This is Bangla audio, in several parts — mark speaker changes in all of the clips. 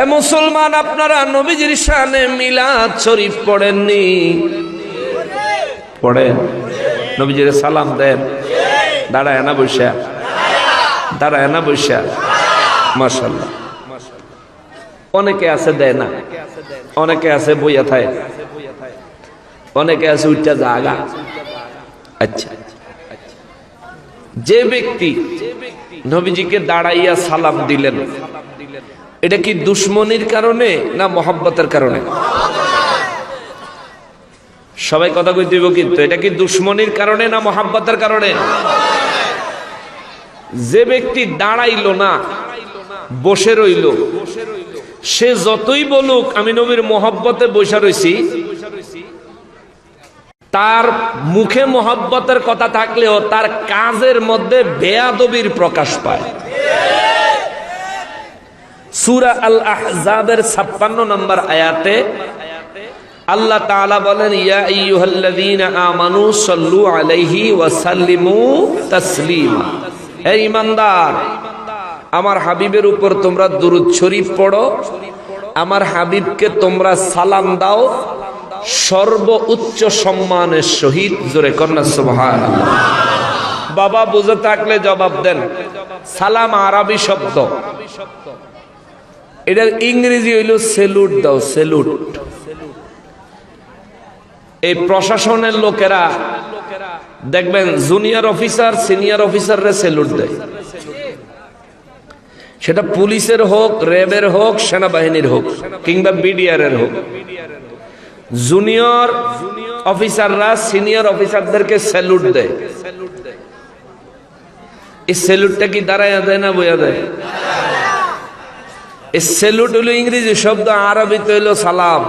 Speaker 1: এ মুসলমান, আপনারা নবীজির শানে মিলাদ শরীফ পড়েননি। পড়েন। নবীজির সালাম দেন। দাঁড়ায় না বৈশা দাঁড়ায় না বৈশা মাশাল্লাহ অনেকে আছে দেয় না। অনেকে আছে বইয়া থায়। অনেকে আছে উচ্চা জাগা। আচ্ছা। যে ব্যক্তি নবীজিকে দাঁড়াইয়া সালাম দিলেন এটা কি দুশ্মনির কারণে না মহাব্বতের কারণে? সবাই কথা কইতে হইব কিন্তু, এটা কি দুশ্মনির কারণে না মহাব্বতের কারণে? যে ব্যক্তি দাঁড়াইলো না, বসে রইল, সে যতই বলুক, আমি নবীর মহব্বতে বসে রইছি, তার মুখে মহব্বতের কথা থাকলেও তার কাজের মধ্যে বেয়াদবির প্রকাশ পায়। সুরা আল আহজাবের ছাপ্পান্ন নম্বর আয়াতে আল্লাহ বলেন, ইয়া আমানু আলাইহি হে আমার হাবিবের উপর তোমরা দুরূদ শরীফ পড়ো, আমার হাবিবকে তোমরা সালাম দাও, সর্ব উচ্চ সম্মানের সহিত। জোরে কন্যা, সুবহানাল্লাহ। বাবা বুঝে থাকলে জবাব দেন। সালাম আরবি শব্দ। এটার ইংরেজি হইল সেলুট দাও, সেলুট। এই প্রশাসনের লোকেরা, দেখবেন জুনিয়র অফিসার, সিনিয়র অফিসাররা সেলুট দেয়। সেটা পুলিশের হোক, র্যাবের হোক, সেনাবাহিনীর হোক, কিংবা বিডিআর এর হোক। জুনিয়র অফিসাররা, সিনিয়র অফিসারদেরকে স্যালুট দেয়। এই স্যালুটটা কি দাঁড়ায় দেয় না বইয়া দেয়? এই স্যালুট হলো ইংরেজি শব্দ, আরবিতে হইল সালাম।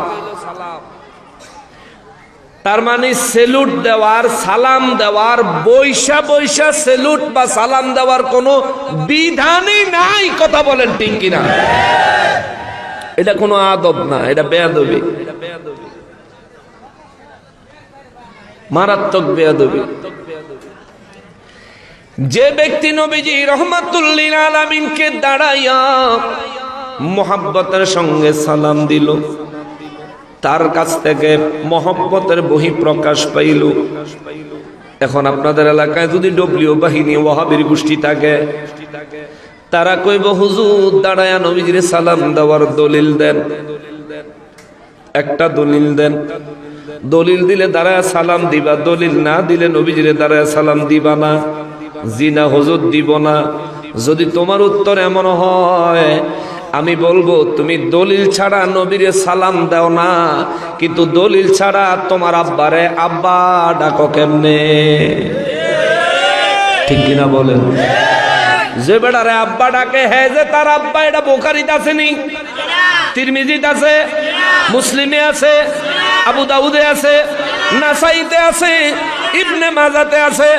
Speaker 1: তার মানে সেলুট দেওয়ার, সালাম দেওয়ার, বৈশা বৈশা সেলুট বা সালাম দেওয়ার কোনো বিধানই নাই, কথা বলেন ঠিক কিনা? এটা কোনো আদব না, এটা বেয়াদবি। মারাত্মক বেয়াদবি। যে ব্যক্তি নবীজি রহমাতুল্লিল আলামিনকে দাঁড়াইয়া মোহাব্বতের সঙ্গে সালাম দিল। তার কাছ থেকে মহব্বতের বহি প্রকাশ পাইল। এখন আপনাদের এলাকায় যদি ডব্লিউ বাহিনী ওয়াহাবির গোষ্ঠী থাকে, তারা কইব, হুজুর, দাঁড়ায় নবীজির সালাম দেওয়ার দলিল দেন। একটা দলিল দেন। দলিল দিলে দাঁড়ায় সালাম দিবা, দলিল না দিলে নবীজিরে দাঁড়ায় সালাম দিবা না, জিনা হুজুর দিব না। যদি তোমার উত্তর এমন হয় আমি বলব, তুমি দলিল ছাড়া নবীরে সালাম দাও না। কিন্তু দলিল ছাড়া তোমার আব্বারে আব্বা ডাকো কেমনে? ঠিক কিনা বলেন? যে বেড়ারে আব্বা ডাকে হ্যাঁ যে তার আব্বা, এটা বোকারিতে আসেনি তিরমিজিত আছে? মুসলিমে আছে? আবু দাউদে আছে? নাসাইতে আছে? ইবনে মাজাতে আছে?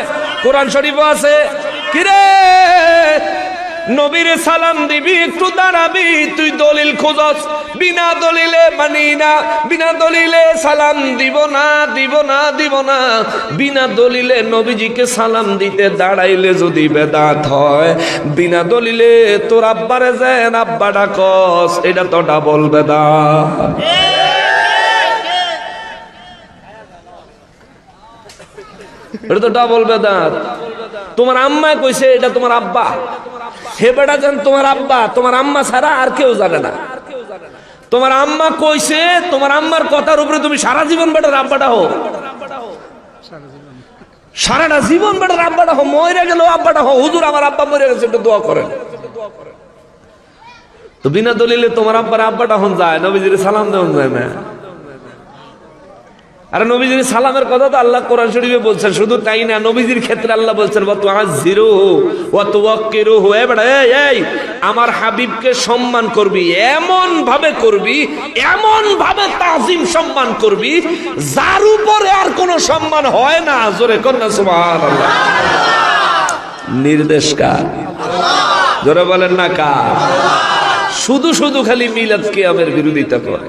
Speaker 1: কোরআন শরীফও আছে? কিরে? নবীর সালাম দিবি, একটু দাঁড়াবি, তুই দলিল খোঁজস। বিনা দলিলে মানি না, বিনা দলিলে সালাম দিব না দিব না দিব না। বিনা দলিলে নবীজিকে সালাম দিতে দাঁড়াইলে যদি বেদাত হয়, বিনা দলিলে তোর আব্বারে যেন আব্বা ডাকস, এটা তো ডাবল বেদাত। এটা তো ডাবল বেদাত। তোমার আম্মা কইছে, এটা তোমার আব্বা। হে বেটা জান, তোমার আব্বা, তোমার আম্মা ছাড়া আর কেউ জানে না। তোমার আম্মা কইছে, তোমার আম্মার কথার উপরে তুমি সারা জীবন বেটার আব্বাটা হো সারাটা জীবন বেটার আব্বাটা হো মরে গেল আব্বাটা হো হুজুর, আমার আব্বা মরে গেছে, একটু দোয়া করেন। তো বিনা দলিলে তোমার আব্বার আব্বাটা হন যায়, নবীজির সালাম দেওয়া যায় না। আর নবীজির সালামের কথা তো আল্লাহ কোরআন শরীফে বলছেন, শুধু তাই না, নবীজির ক্ষেত্রে আল্লাহ বলছেন ওয়াতু আজিরু ওয়াতু ওয়াক্কিরু এ বেটা, এই আমার হাবিবকে সম্মান করবি এমন ভাবে করবি এমন ভাবে তাজিম সম্মান করবি, যার উপরে আর কোনো সম্মান হয় না। জোরে কন্যা, সুবহানাল্লাহ। নির্দেশ কার? জোরে বলেন না কার? শুধু শুধু খালি মিলাদ কিয়ামের বিরোধিতা করে।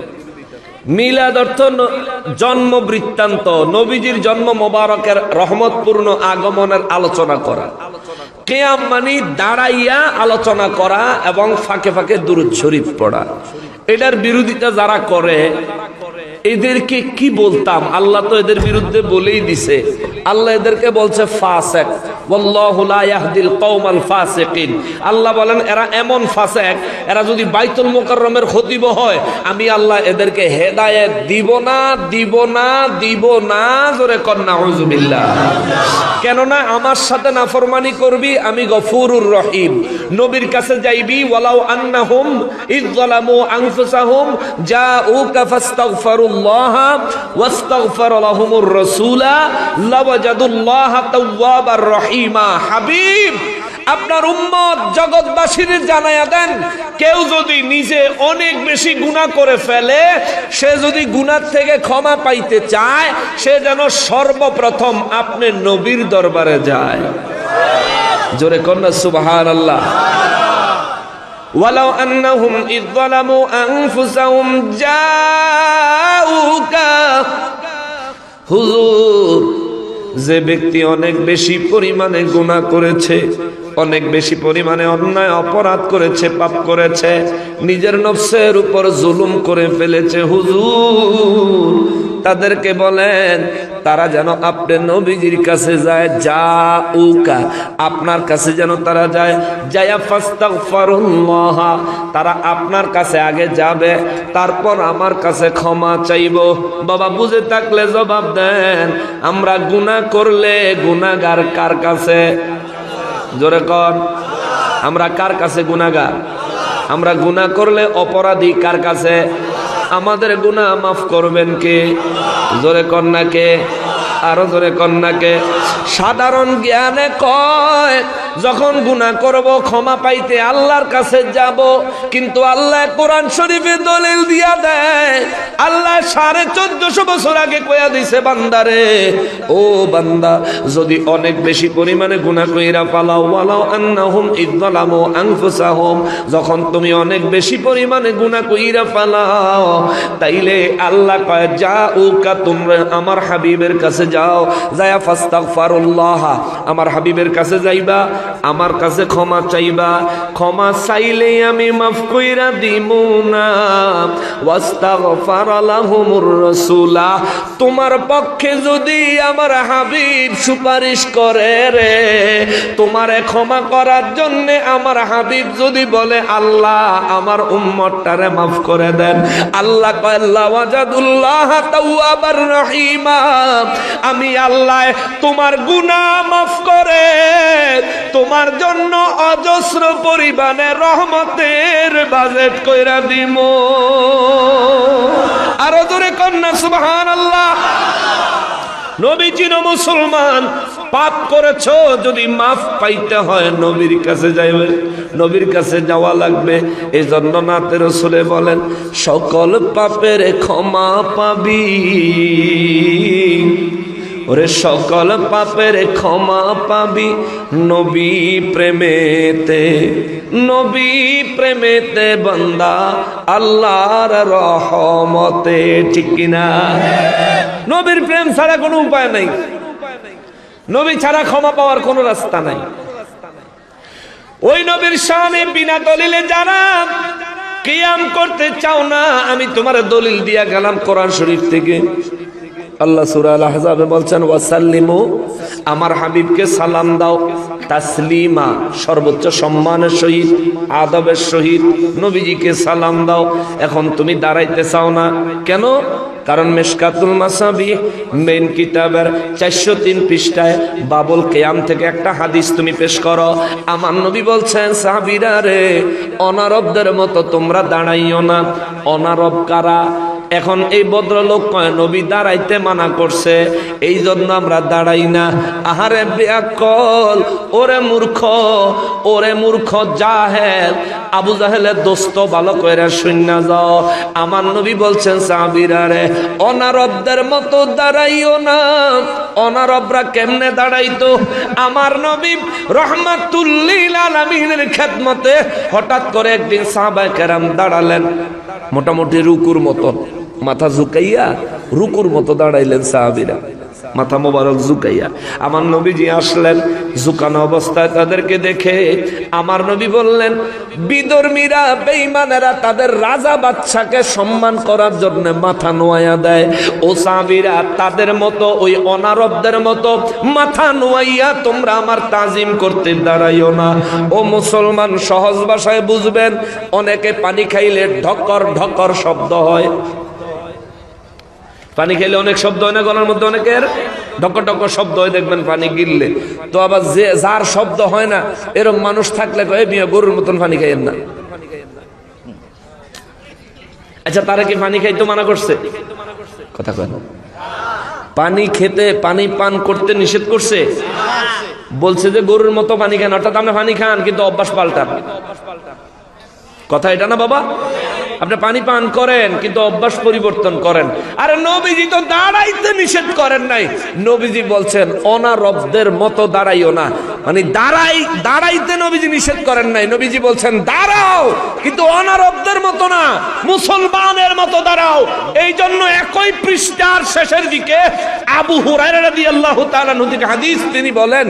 Speaker 1: মিলাদ অর্থ জন্ম বৃত্তান্ত, নবীজির জন্ম মোবারকের রহমতপূর্ণ আগমনের আলোচনা করা। কেয়াম মানে দাঁড়াইয়া আলোচনা করা এবং ফাঁকে ফাঁকে দুরুদ শরীফ পড়া। এটার বিরোধিতা যারা করে, এদেরকে কি বলতাম? আল্লাহ তো এদের বিরুদ্ধে বলেই দিছে। আল্লাহ এদেরকে বলছে, ফাসেক। ওয়াল্লাহু লা ইয়াহদিল কওমাল ফাসিকিন। আল্লাহ বলেন, এরা এমন ফাসেক, এরা যদি বাইতুল মুকাররমের খতিব হয়, আমি আল্লাহ এদেরকে হেদায়েত দিব না দিব না দিব না, জোরে কর নাউজুবিল্লাহ। কেননা আমার সাথে নাফরমানি করবি, আমি গফুরুর রহিম। নবীর কাছে যাইবি, ওয়ালাউ আন্নাহুম ইযলামু আনফুসাহুম জাউকা ফাস্তাগফিরুল্লাহ ওয়াস্তাগফার লাহুমুর রাসূলা, লাওয়াজাদুল্লাহ তাওয়াবার রহিমা। হাবিব আপনার উম্মত জগৎবাসীর জানায়া দেন কেউ যদি নিজে অনেক বেশি গুনাহ করে ফেলে সে যদি গুনার থেকে ক্ষমা পাইতে চায় সে যেন সর্বপ্রথম আপনি নবীর দরবারে যায় জোরে কন্যা সুবহান আল্লাহ ولو أنهم إذ ظلموا أنفسهم جاءوك হুজুর যে ব্যক্তি অনেক বেশি পরিমাণে গুণা করেছে অনেক বেশি পরিমাণে অন্যায়, অপরাধ করেছে, পাপ করেছে, নিজের নফসের উপর জুলুম করে ফেলেছে হুজুর। তাদেরকে বলেন, তারা যেন আপনার নবীজির কাছে যায় যা উকা আপনার কাছে যেন তারা যায়, যায়া ফাস্তাগফিরুল্লাহ, তারা আপনার কাছে আগে যাবে, তারপর আমার কাছে ক্ষমা চাইব। বাবা, বুঝে থাকলে জবাব দেন, আমরা গুনাহ করলে গুনাহগার কার কাছে? জোরে কর আমরা কার কাছে গুণাগার আমরা গুনা করলে অপরাধী কার কাছে? আমাদের গুনা মাফ করবেন কে? জোরে কন্যাকে আরও জোরে কন্যাকে সাধারণ জ্ঞানে কয় যখন গুনাহ করব, ক্ষমা পাইতে আল্লাহর কাছে যাব, কিন্তু আল্লাহ কোরআন শরীফে দলিল দিয়া দেয়, আল্লাহ সাড়ে চোদ্দশো বছর আগে কয়া দিছে, বান্দারে, ও বান্দা, যদি অনেক বেশি পরিমাণে গুনাহ কইরা পালাও, ওয়ালাও আন্নাহুম ইযলামু আনফুসাহুম, যখন তুমি অনেক বেশি পরিমাণে গুনাহ কইরা পালাও, তাইলে আল্লাহ কয় যা উকা তোমরা আমার হাবিবের কাছে যাও, যায়া ফাস্তাগফিরুল্লাহ, আমার হাবিবের কাছে যাইবা আমার কাছে ক্ষমা চাইবা, ক্ষমা চাইলে আমি মাফ কইরা দিমু না। তোমার পক্ষে যদি আমার হাবিব সুপারিশ করে রে, তোমারে ক্ষমা করার জন্য আমার হাবিব যদি বলে, আল্লাহ, আমার উম্মতটারে মাফ করে দেন। আল্লাহ কয় আল্লাহ ওয়াজাদুল্লাহ তাওয়াবার রহিমা। আমি আল্লাহ, তোমার গুনাহ মাফ করে তোমার জন্য অজস্র পরিমাণে রহমতের বাজেট কইরা দিম। আরও দূরে কন্যা সুবহান আল্লাহ নবীজি মুসলমান, পাপ করেছ, যদি মাফ পাইতে হয়, নবীর কাছে যাইবে। নবীর কাছে যাওয়া লাগবে। এই জন্য নাতে রসুলে বলেন, সকল পাপের ক্ষমা পাবি। ওরে সকল পাপের ক্ষমা পাবি নবী প্রেমেতে নবী প্রেমেতে বন্দা, আল্লাহর রহমতে, ঠিক কিনা? নবীর প্রেম ছাড়া কোনো উপায় নাই। নবী ছাড়া ক্ষমা পাওয়ার কোনো রাস্তা নাই। ওই নবীর সামনে বিনা দলিলে যারা কিয়াম করতে চাও না, আমি তোমার দলিল দিয়া গেলাম কোরআন শরীফ থেকে। আল্লাহ সুরা আল আহজাবে বলছেন, ওয়াসাল্লিমু আমার হাবিবকে সালাম দাও। তাসলিমা, সর্বোচ্চ সম্মানের সহিত, আদবের সহিত নবীজিকে সালাম দাও। এখন তুমি দাঁড়াইতে চাও না। কেন? কারণ মেশকাতুল মাসাবি মেন কিতাবের চারশো তিন পৃষ্ঠায় বাবুল কেয়াম থেকে একটা হাদিস তুমি পেশ করো। আমার নবী বলছেন, সাহাবিরা রে, অনারবদের মতো তোমরা দাঁড়াইও না। অনারব কারা? এখন এই ভদ্রলোক কয়, নবী দাঁড়াইতে মানা করছে, এই জন্য আমরা দাঁড়াই না। আহারে ব্যাকল ওরে মূর্খ ওরে মূর্খ জাহেল। আবু জাহেলের দোস্ত ভালো করে শূন্য যাও। আমার নবী বলছেন সাবিরারে অনারবদের মতো দাঁড়াইও না। অনারবরা কেমনে দাঁড়াইতো? আমার নবী রহমাতুল্লিল আলমিনের খেদমতে হঠাৎ করে একদিন সাহাবায়ে কেরাম দাঁড়ালেন। মোটামুটি রুকুর মতো। মাথা ঝুঁকাইয়া রুকুর মতো দাঁড়াইলেন সাহাবিরা। মাথা মোবারক ঝুঁকাইয়া। আমার নবীজি আসলেন, ঝুকানো অবস্থায় তাদেরকে দেখে আমার নবী বললেন বিদর্মীরা বেঈমানেরা তাদের রাজা বাচ্চাকে সম্মান করার জন্য মাথা নোয়াইয়া দেয়। ও সাবিরা তাদের মতো, ওই অনারবদের মতো মাথা নোয়াইয়া তোমরা আমার তাজিম করতে দাঁড়াইও না। ও মুসলমান, সহজ ভাষায় বুঝবেন, অনেকে পানি খাইলে ঢকর ঢকর শব্দ হয়। পানি খেলে অনেক শব্দ হয় না? গলার মধ্যে অনেকের ডকর ডকর শব্দ হয়, দেখবেন পানি গিললে। তো আবার যে, যার শব্দ হয় না এরকম মানুষ থাকলে কয়ে মিয়া, গরুর মতন পানি খাইয়েন না। আচ্ছা তারা কি পানি খাইতে মানা করছে? কথা কয় না। পানি খেতে পানি পান করতে নিষেধ করছে? বলছে যে, গরুর মতো পানি খান। অর্থাৎ আপনি পানি খান, কিন্তু অভ্যাস পাল্টান। কথা এটা না বাবা? আপনি পানি পান করেন, কিন্তু অভ্যাস পরিবর্তন করেন। আর নবীজি তো দাঁড়াইতে নিষেধ করেন নাই। নবীজি বলছেন, অনারবদের মতো দাঁড়াইও না। মানে দাঁড়াই, দাঁড়াইতে নবীজি নিষেধ করেন নাই। নবীজি বলছেন, দাঁড়াও, কিন্তু অনারবদের মতো না, মুসলমানের মতো দাঁড়াও। এই জন্য একই পৃষ্ঠার শেষের দিকে আবু হাদিস তিনি বলেন,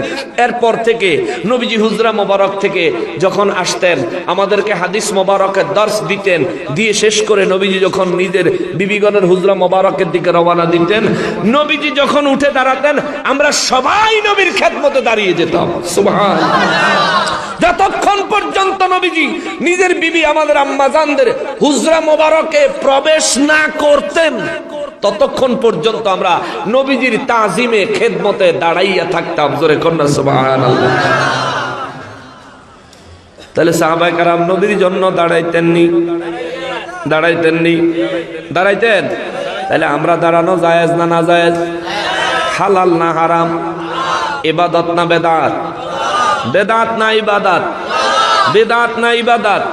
Speaker 1: এরপর থেকে নবীজি হুজরা মোবারক থেকে যখন আসতেন, আমাদেরকে হাদিস মোবারকের দর্শ দিতেন, দিয়ে শেষ করে নবীজি যখন নিজের বিবিগণের হুজরা মোবারকের দিকে রওনা দিতেন, নবীজি যখন উঠে দাঁড়াতেন, আমরা সবাই নবীর খ্যাত মতো দাঁড়িয়ে যেতাম। যতক্ষণ পর্যন্ত নবীজি নিজের বিবি আমাদের আম্মাজানদের হুজরা মোবারকে প্রবেশ না করতেন, ততক্ষণ পর্যন্ত আমরা নবীজির তাজিমে, খেদমতে দাঁড়াইয়া থাকতাম। জোরে কন্যা সুবহানাল্লাহ। তাহলে সাহাবাই কারাম নবীর জন্য দাঁড়াইতেননি। দাঁড়াইতেননি। দাঁড়াইতেন? তাহলে আমরা দাঁড়ানো জায়েজ না না জায়েজ? হালাল না হারাম? ইবাদত না বেদাত? বেদাত না ইবাদাত? বেদাত না ইবাদাত?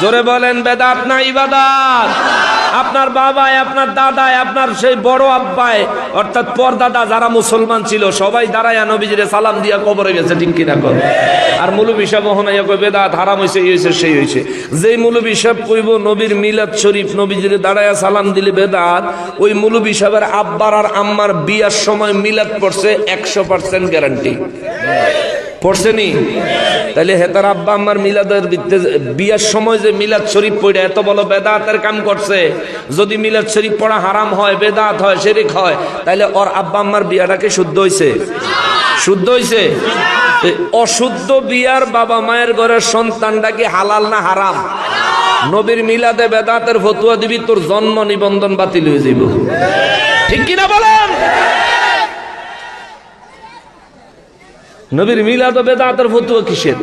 Speaker 1: জোরে বলেন বেদাত না ইবাদাত? আপনার বাবায়, আপনার দাদায়, আপনার সেই বড় আব্বায়, অর্থাৎ পরদাদা যারা মুসলমান ছিল, সবাই দাঁড়ায় নবীজিরে সালাম দিয়া কবরে গেছে, ঠিক কিনা কর আর মুলবি সাহেব হনাইয়া কই বেদাত হারাম হইছে, এই হইছে, সেই হইছে। যেই মুলবি সাহেব কইব, নবীর মিলাদ শরীফ নবীজিরে দাঁড়ায়া সালাম দিলে বেদাত। ওই মুলবি সাহেবের আব্বার আর আম্মার বিয়ার সময় মিলাদ পড়ছে একশো পার্সেন্ট গ্যারান্টি পড়ছেনি তাহলে হেতার আব্বা আমার মিলাদের বিয়ার সময় যে মিলাদ শরীফ পড়ে, এত বড় বেদাতের কাম করছে। যদি মিলাদ শরীফ পড়া হারাম হয়, বেদাত হয়, শেরিক হয় তাহলে ওর আব্বা আম্মার বিয়াটাকে শুদ্ধ হইছে। শুদ্ধ হইছে? এ, অশুদ্ধ বিয়ার বাবা মায়ের ঘরের সন্তানটা কি হালাল না হারাম? নবীর মিলাদে বেদাতের ফতুয়া দিবি, তোর জন্ম নিবন্ধন বাতিল হয়ে যাইব। ঠিক কিনা বলেন? নবীর মিলাদ বেদাতের ফতুয়া কিসের?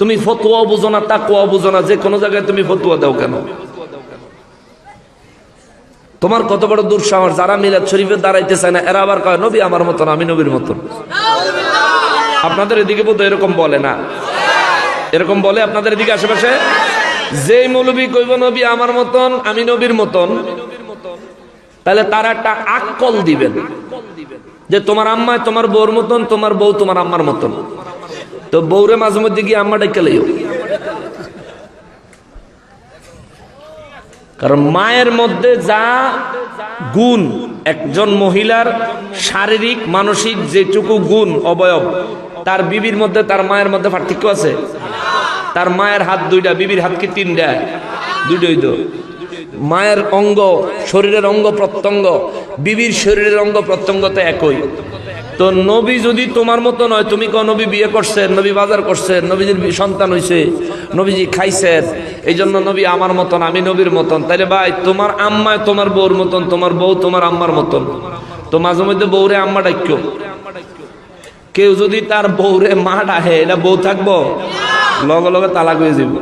Speaker 1: তুমি ফতুয়া বুঝো না তাকুয়া বুঝো না, যে কোনো জায়গায় তুমি ফতুয়া দাও কেন? তোমার কত বড় দুঃসাহস, যারা মিলাদ শরীফে দাঁড়াইতে চায় না, এরা আবার কয়, নবী আমার মতন, আমি নবীর মতন। আপনাদের এদিকে বোধ এরকম বলে না? এরকম বলে আপনাদের এদিকে আশেপাশে? যেই মৌলবী কইব, নবী আমার মতন, আমি নবীর মতন, তাহলে তারা একটা আকল দিবেন। যে তোমার আম্মায় তোমার বউর মতন, তোমার বউ তোমার আম্মার মতন। তো বউরে মাঝে মধ্যে গিয়ে আম্মা ডেকে কারণ মায়ের মধ্যে যা গুণ, একজন মহিলার শারীরিক, মানসিক যেটুকু গুণ, অবয়ব, তার বিবির মধ্যে, তার মায়ের মধ্যে পার্থক্য আছে? তার মায়ের হাত দুইটা, বিবির হাত কি তিনটা, দুইটাই তো। মায়ের অঙ্গ, শরীরের অঙ্গ প্রত্যঙ্গ, বিবির শরীরের অঙ্গ প্রত্যঙ্গ তো একই। তো নবী যদি তোমার মতো নয়, তুমি কোন নবী বিয়ে করছেন নবী বাজার করছেন নবীজির সন্তান হইছে, নবীজি খাইছেন এই জন্য নবী আমার মতন, আমি নবীর মতন। তাইলে ভাই, তোমার আম্মায় তোমার বউর মতন, তোমার বউ তোমার আম্মার মতন। তো মাঝে মধ্যে বউরে আম্মা ডাক্য কেউ যদি তার বউরে মা ডাহে, এটা বউ থাকব? লগে লগে তালাক হয়ে যাব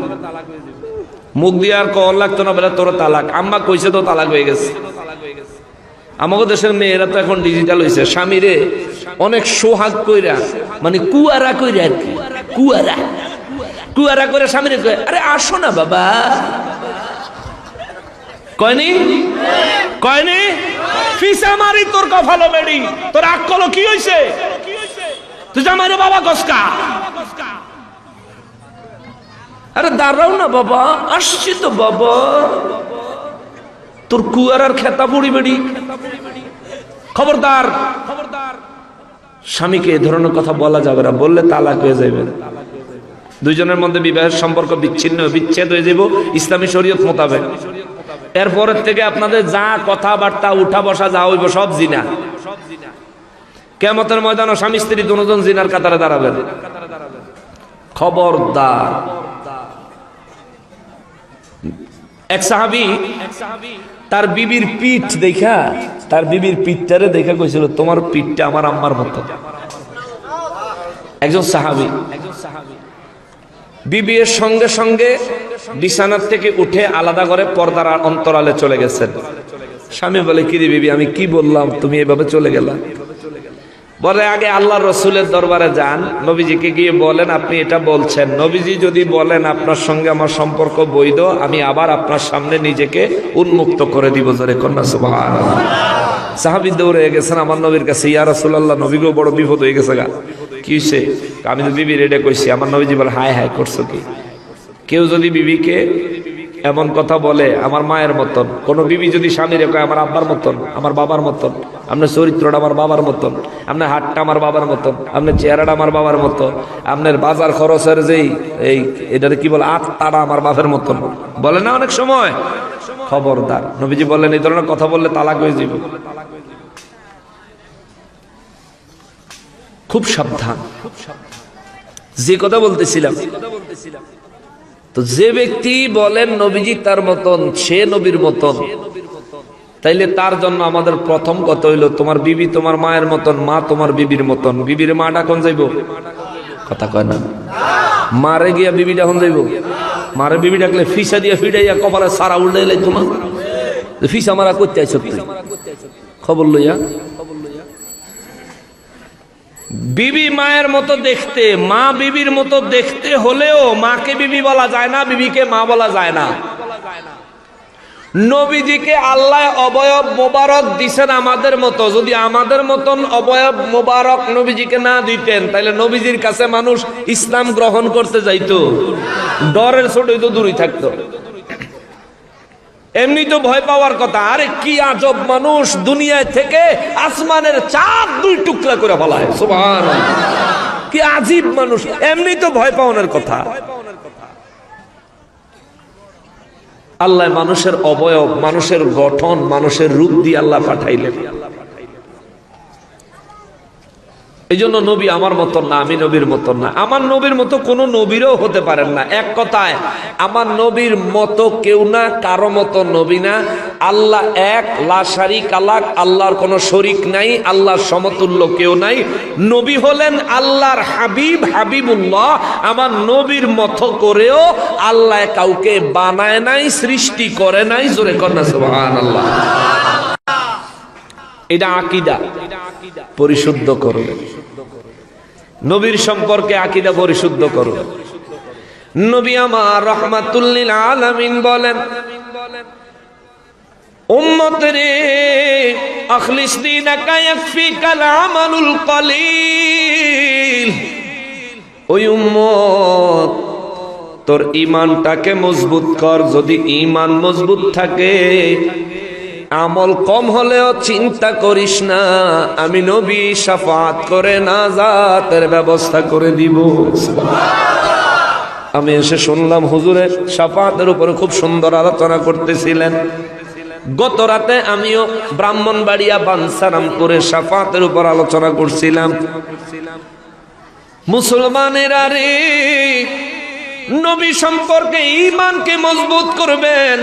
Speaker 1: মুখ দিয়ে আর কল লাগতো না, বেলা তোর তালাক। আম্মা কইছে তো তালাক হয়ে গেছে। আমাদের দেশের মেয়েরা তো এখন ডিজিটাল হয়েছে স্বামীরে অনেক সোহাগ কইরা মানে কুয়ারা কইরা আর কি, কুয়ারা। কুয়ারা করে স্বামীরে কয়, আরে আসো না বাবা। কয়নি? কয়নি? ফিসা মারি তোর কফালো বেড়ি। তোর আকলো কি হইছে? তুই জামাইরে বাবা কসকা আরে দাঁড়াও না বাবা, আসছি তো বাবা। তোর কুয়ারার খেতা পড়ি বেড়ি। খবরদার খবরদার স্বামীকে এ ধরনের কথা বলা যাবে না, বললে তালাক হয়ে যাবে দুইজনের মধ্যে বিবাহের সম্পর্ক বিচ্ছিন্ন, বিচ্ছেদ হয়ে যাব ইসলামী শরীয়ত মোতাবেক। এরপরের থেকে আপনাদের যা কথাবার্তা উঠা বসা যা হইব সব জিনা। কেমতের ময়দান ও স্বামী, স্ত্রী, দুজন জিনার কাতারে দাঁড়াবেন। খবরদার। এক সাহাবি তার বিবির পিঠ দেখা, তার বিবির পিঠটারে দেখা কইছিল, তোমার পিঠটা আমার আম্মার মতো। একজন সাহাবি বিবি এর সঙ্গে সঙ্গে বিছানার থেকে উঠে আলাদা করে পর্দার অন্তরালে চলে গেছেন। স্বামী বলে কি রে বিবি, আমি কি বললাম? তুমি এভাবে চলে গেলা? বলে, আগে আল্লাহ রসুলের দরবারে যান। নবীজিকে গিয়ে বলেন, আপনি এটা বলছেন। নবীজি যদি বলেন, আপনার সঙ্গে আমার সম্পর্ক বৈধ, আমি আবার আপনার সামনে নিজেকে উন্মুক্ত করে দিব। জোরে কন্যা সুবাহ সাহাবি দৌড়ে গেছেন, আমার নবীর কাছে, ইয়া রাসূলুল্লাহ নবীকেও বড় বিপদ হয়ে গেছে গা। কি হইছে? আমি তো বিবি রেডে কইছি। আমার নবীজি বলে, হায় হায়, করছ কি? কেউ যদি বিবিকে এমন কথা বলে আমার মায়ের মতন। কোন বিবি যদি স্বামী রেখে আমার আব্বার মতন, আমার বাবার মতন আপনার চরিত্রটা আমার বাবার মতন আপনার হাতটা আমার বাবার মতন আপনার চেহারাটা আমার বাবার মতন আপনার বাজার খরচের যেই, এই এটাতে কি বলে, আত্মাটা আমার বাপের মতন। বলে না অনেক সময়? খবরদার। নবীজি বললেন, এই ধরনের কথা বললে তালাক হয়ে যাবে খুব সাবধান। যে কথা বলতেছিলাম তো যে ব্যক্তি বলেন নবীজি তার মতন, সে নবীর মতন, তাইলে তার জন্য আমাদের প্রথম কথা হইল, তোমার বিবি তোমার মায়ের মতন, মা তোমার বিবির মতন। বিবির মা ডাকন যাইব? কথা কয় না। মারে গিয়া বিবি ডাকন যাইব? মারে বিবি ডাকলে ফিসা দিয়া ফিডাইয়া কপালে সারা উল্টাইলে তোমার। ফিসা মারা করতে তুই খবর লইয়া। বিবি মায়ের মতো দেখতে, মা বিবির মতো দেখতে হলেও মাকে বিবি বলা যায় না, বিবিকে মা বলা যায় না। নবীজিকে আল্লাহ অবয়ব মোবারক দিছেন আমাদের মতো। যদি আমাদের মতন অবয়ব মোবারক নবীজিকে না দিতেন তাহলে নবীজির কাছে মানুষ ইসলাম গ্রহণ করতে যাইতো। ডরের ছোটই তো দূরই থাকতো। এমনি তো ভয় পাওয়ার কথা। আরে কি আজব মানুষ দুনিয়ায় থেকে আসমানের চাঁদ দুই টুকরা করে বলা হয় কি আজীব মানুষ। এমনি তো ভয় পাওয়ানোর কথা। আল্লাহ মানুষের অবয়ব, মানুষের গঠন, মানুষের রূপ দিয়ে আল্লাহ পাঠাইলেন। এই জন্য নবী আমার মতন না, আমি নবীর মতন না। আমার নবীর মতো কোন নবীরও হতে পারেন না। এক কথায়, আমার নবীর মতো কেউ না, কারও মতো নবী না। আল্লাহ এক লাশারি কালাক আল্লাহর কোনো শরিক নাই, আল্লাহর সমতুল্য কেউ নাই। নবী হলেন আল্লাহর হাবিব, হাবিবুল্লাহ। আমার নবীর মতো করেও আল্লাহ কাউকে বানায় নাই, সৃষ্টি করে নাই। জোরে কন্যা সুবহান আল্লাহ এটা আকিদা। পরিশুদ্ধ করবে নবীর সম্পর্কে আকিদা পরিশুদ্ধ করবে নবী আমার রহমাতুল্লিল আলামিন বলেন তোর ইমানটাকে মজবুত কর। যদি ইমান মজবুত থাকে আমল কম হলেও চিন্তা করিস না, আমি নবী সাফাত করে না জাতের ব্যবস্থা করে দিব। আমি এসে শুনলাম হুজুরের সাফাতের উপরে খুব সুন্দর আলোচনা করতেছিলেন। গত রাতে আমিও ব্রাহ্মণবাড়িয়া বানসারামপুরে সাফাতের উপর আলোচনা করছিলাম। মুসলমানেরা রে, নবী সম্পর্কে ইমানকে মজবুত করবেন।